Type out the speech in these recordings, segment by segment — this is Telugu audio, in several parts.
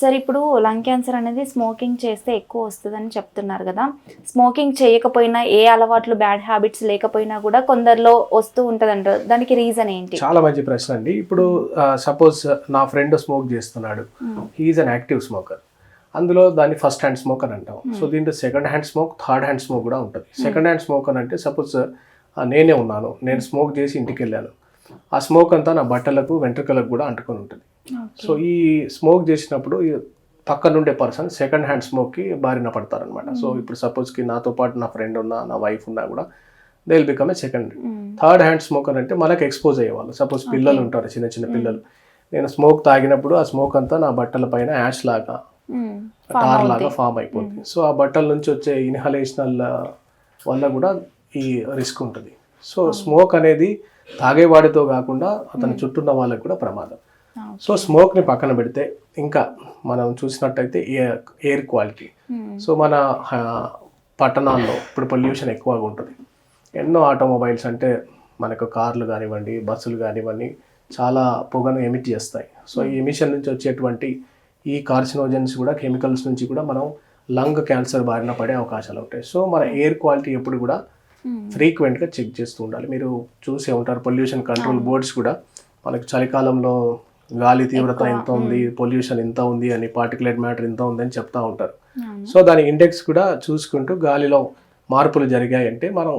సార్ ఇప్పుడు లంగ్ క్యాన్సర్ అనేది స్మోకింగ్ చేస్తే ఎక్కువ వస్తుందని చెప్తున్నారు కదా. స్మోకింగ్ చేయకపోయినా ఏ అలవాట్లు బ్యాడ్ హ్యాబిట్స్ లేకపోయినా కూడా కొందరిలో వస్తూ ఉంటుంది దానికి రీజన్ ఏంటి? చాలా మంచి ప్రశ్న అండి. ఇప్పుడు సపోజ్ నా ఫ్రెండ్ స్మోక్ చేస్తున్నాడు. He is an active smoker. అందులో దాన్ని ఫస్ట్ హ్యాండ్ స్మోక్ అని అంటాం. సో దీంట్లో second hand smoke third hand smoke కూడా ఉంటుంది. సెకండ్ హ్యాండ్ స్మోక్ అని అంటే సపోజ్ నేనే ఉన్నాను. నేను స్మోక్ చేసి ఇంటికి వెళ్ళాను. ఆ స్మోక్ అంతా నా బట్టలకు వెంట్రుకలకు కూడా అంటుకొని ఉంటుంది. సో ఈ స్మోక్ చేసినప్పుడు పక్కన ఉండే పర్సన్ సెకండ్ హ్యాండ్ స్మోక్కి బారిన పడతారనమాట సో ఇప్పుడు సపోజ్కి నాతో పాటు నా ఫ్రెండ్ ఉన్నా నా వైఫ్ ఉన్నా కూడా they will become a second. Third hand smoker అంటే మనకు ఎక్స్పోజ్ అయ్యేవాళ్ళు సపోజ్ పిల్లలు ఉంటారు చిన్న చిన్న పిల్లలు. నేను స్మోక్ తాగినప్పుడు ఆ స్మోక్ అంతా నా బట్టల పైన యాష్ లాగా. టార్ లాగా ఫామ్ అయిపోతుంది సో ఆ బట్టల నుంచి వచ్చే ఇన్హలేషనల్ వల్ల కూడా ఈ రిస్క్ ఉంటుంది. సో స్మోక్ అనేది తాగేవాడితో కాకుండా అతని చుట్టూ ఉన్న వాళ్ళకి కూడా ప్రమాదం. సో స్మోక్ని పక్కన పెడితే ఇంకా మనం చూసినట్టయితే air air quality. Hmm. So మన పట్టణాల్లో ఇప్పుడు పొల్యూషన్ ఎక్కువగా ఉంటుంది. ఎన్నో ఆటోమొబైల్స్ అంటే మనకు కార్లు కానివ్వండి బస్సులు కానివ్వండి చాలా పొగను ఎమిట్ చేస్తాయి. సో ఈ ఎమిషన్ నుంచి వచ్చేటువంటి ఈ కార్సినోజన్స్ కూడా కెమికల్స్ నుంచి కూడా మనం లంగ్ క్యాన్సర్ బారిన పడే అవకాశాలు ఉంటాయి. సో మన ఎయిర్ క్వాలిటీ ఎప్పుడు కూడా. ఫ్రీక్వెంట్గా చెక్ చేస్తూ ఉండాలి. మీరు చూసే ఉంటారు పొల్యూషన్ కంట్రోల్ బోర్డ్స్ కూడా మనకు చలికాలంలో గాలి తీవ్రత ఎంత ఉంది పొల్యూషన్ ఎంత ఉంది అని పార్టికులేట్ మ్యాటర్ ఎంత ఉంది అని చెప్తా ఉంటారు. సో దాని ఇండెక్స్ కూడా చూసుకుంటూ గాలిలో మార్పులు జరిగాయంటే మనం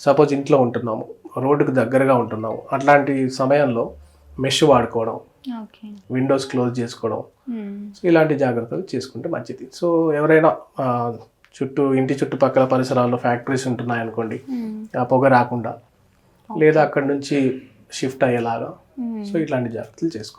సపోజ్ ఇంట్లో ఉంటున్నాము రోడ్డుకు దగ్గరగా ఉంటున్నాము అట్లాంటి సమయంలో మెష్ వాడుకోవడం విండోస్ క్లోజ్ చేసుకోవడం. సో ఇలాంటి జాగ్రత్తలు చేసుకుంటే మంచిది సో ఎవరైనా చుట్టూ ఇంటి చుట్టుపక్కల పరిసరాల్లో ఫ్యాక్టరీస్ ఉంటున్నాయి అనుకోండి. ఆ పొగ రాకుండా లేదా అక్కడి నుంచి షిఫ్ట్ అయ్యేలాగా. సో ఇట్లాంటి జాగ్రత్తలు చేసుకోవాలి